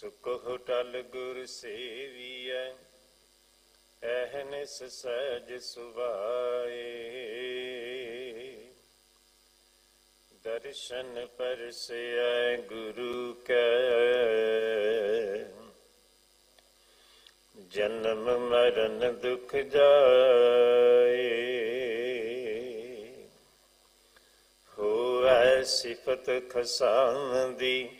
ਸੁਖ ਟਲ ਗੁਰ ਸੇਵੀਐ, ਐਹਨਿਸ ਸਹਿਜ ਸੁਭਾਏ। ਦਰਸ਼ਨ ਪਰਸੈ ਗੁਰੂ ਕੈ, ਜਨਮ ਮਰਨ ਦੁਖ ਜਾਏ। ਹੋਐ ਸਿਫਤ ਖਸਾਨ ਦੀ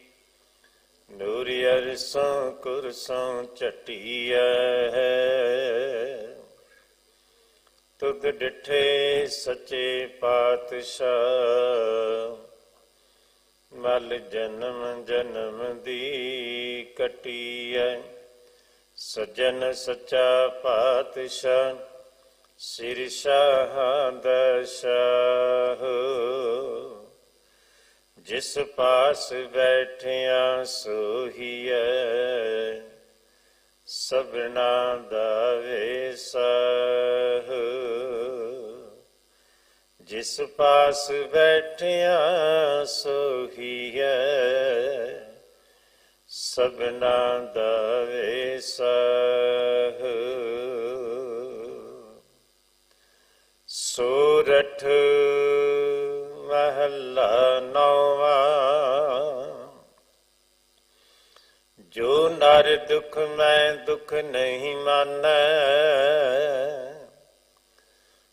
ਨੂਰ ਅਰਸੋਂ, ਕੁਰਸੋਂ ਚਟੀਐ ਤੁਧ ਡਿਠੇ ਸੱਚੇ ਪਾਤਸ਼ਾਹ, ਮਲ ਜਨਮ ਜਨਮ ਦੀ ਕਟੀਐ। ਸਜਣ ਸੱਚਾ ਪਾਤਸ਼ਾਹ, ਸਿਰ ਸ਼ਾਹ ਦਸ਼ਾਹ ਜਿਸ ਪਾਸ ਬੈਠਿਆ ਸੋਹੀਐ, ਸਭਨਾ ਦਾ ਵੇਸਹ। ਜਿਸ ਪਾਸ ਬੈਠਿਆ ਸੋਹੀਐ, ਸਭਨਾ ਦਾ ਵੇਸਹ। ਸੋਰਠ ਮਹੱਲਾ ਨੌਵਾਂ। ਜੋ ਨਰ ਦੁਖ ਮੈਂ ਦੁਖ ਨਹੀਂ ਮਾਨੈ,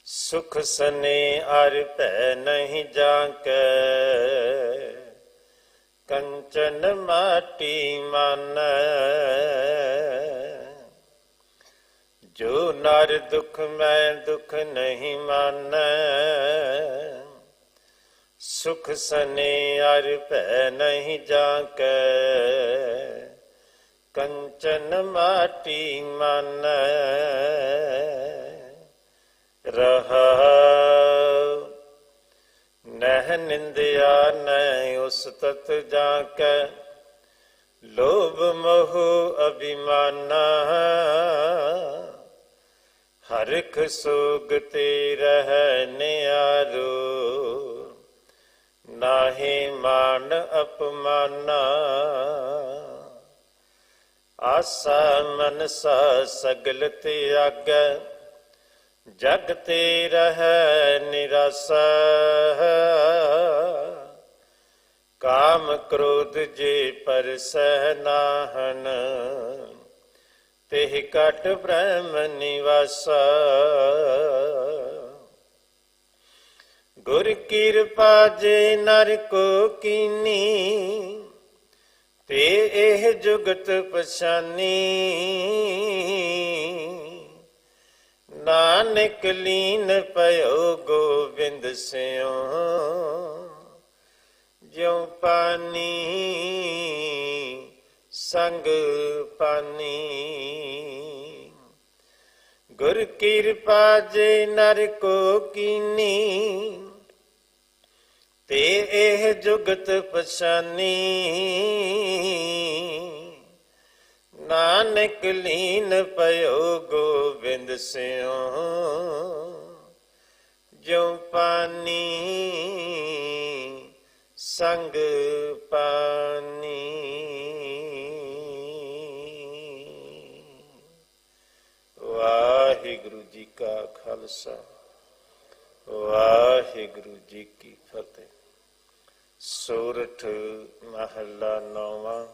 ਸੁਖ ਸਨੇ ਅਰ ਭੈ ਨਹੀਂ ਜਾਂਕੈ ਕੰਚਨ ਮਾਟੀ ਮਾਨੈ। ਜੋ ਨਰ ਦੁਖ ਮੈਂ ਦੁਖ ਨਹੀਂ ਮਾਨੈ ਸੁਖ ਸਨੇ ਅਰ ਭੈ ਨਹੀਂ ਜਾਂਕੈ। ਕੰਚਨ ਮਾਟੀ ਮਾਨੈ। ਰਹਾ ਨਹਿ ਨਿੰਦਿਆ ਨਹਿ ਉਸ ਤਤ ਜਾ ਲੋਭ ਮੋਹ ਅਭਿਮਾਨਾ। ਹਰਖ ਸੋਗ ਤੇ ਰਹਿ ਨਿਆਰੋ। ਨਾਹੀ ਮਾਨ ਅਪਮਾਨਾ, ਆਸਾ ਮਨਸਾ ਸਗਲ ਤਿਆਗੈ ਜਗ ਤੇ ਰਹਿ ਨਿਰਾਸਾ। ਕਾਮ ਕ੍ਰੋਧ ਜੇ ਪਰਸਹਿ ਨਾਹਨ, ਤਿਹ ਕਟ ਬ੍ਰਹਮ ਨਿਵਾਸਾ। ਗੁਰ ਕਿਰਪਾ ਜੇ ਨਰ ਕੋ ਕੀਨੀ, ਤੇ ਇਹ ਜੁਗਤ ਪਛਾਨੀ। ਨਾਨਕ ਲੀਨ ਪਇਓ ਗੋਬਿੰਦ ਸਿਓ ਜਿਉ ਪਾਨੀ, ਸੰਗ ਪਾਨੀ। ਗੁਰ ਕਿਰਪਾ ਜੇ ਨਰ ਕੋ ਕੀਨੀ ਇਹ ਜੁਗਤ ਪਛਾਨੀ। ਨਾਨਕ ਲੀਨ ਪਇਓ ਗੋਬਿੰਦ ਸਿਓ। ਜਿਉ ਪਾਨੀ, ਸੰਗ ਪਾਨੀ। ਵਾਹਿਗੁਰੂ ਜੀ ਕਾ ਖਾਲਸਾ, ਵਾਹਿਗੁਰੂ ਜੀ ਕੀ ਫਤਿਹ। ਸੂਰਠ ਮਹੱਲਾ ਨੌਵਾਂ,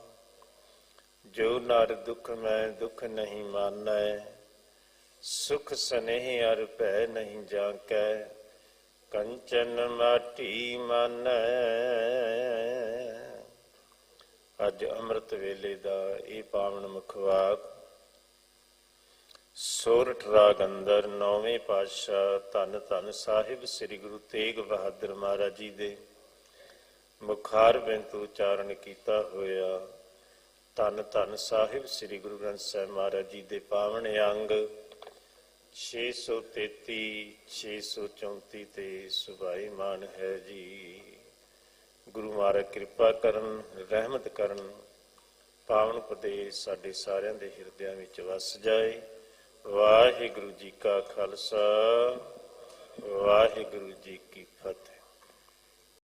ਜੋ ਨਰ ਦੁਖ ਮੈਂ ਦੁਖ ਨਹੀਂ ਮਾਨੈ, ਸੁਖ ਸਨੇਹ ਅਰ ਭੈ ਨਹੀਂ ਜਾਂਕੈ ਕੰਚਨ ਮਾਟੀ ਮਾਨੈ। ਅੱਜ ਅੰਮ੍ਰਿਤ ਵੇਲੇ ਦਾ ਇਹ ਪਾਵਨ ਮੁਖਵਾਕ ਸੋਰਠ ਰਾਗ ਅੰਦਰ ਨੌਵੇਂ ਪਾਤਸ਼ਾਹ ਧੰਨ ਧੰਨ ਸਾਹਿਬ ਸ੍ਰੀ ਗੁਰੂ ਤੇਗ ਬਹਾਦਰ ਮਹਾਰਾਜ ਜੀ ਦੇ ਮੁਖਾਰ ਬਿੰਦ ਉਚਾਰਨ ਕੀਤਾ ਹੋਇਆ। ਧੰਨ ਧੰਨ ਸਾਹਿਬ ਸ੍ਰੀ ਗੁਰੂ ਗ੍ਰੰਥ ਸਾਹਿਬ ਮਹਾਰਾਜ ਜੀ ਦੇ ਪਾਵਨ ਅੰਗ। 633 634 ਤੇ ਸੁਭਾਈ ਮਾਨ ਹੈ ਜੀ। ਗੁਰੂ ਮਹਾਰਾਜ ਕਿਰਪਾ ਕਰਨ, ਰਹਿਮਤ ਕਰਨ, ਪਾਵਨ ਉਪਦੇਸ਼ ਸਾਡੇ ਸਾਰਿਆਂ ਦੇ ਹਿਰਦਿਆਂ ਵਿੱਚ ਵਸ ਜਾਏ। ਵਾਹਿਗੁਰੂ ਜੀ ਕਾ ਖਾਲਸਾ, ਵਾਹਿਗੁਰੂ ਜੀ ਕੀ ਫਤਿਹ।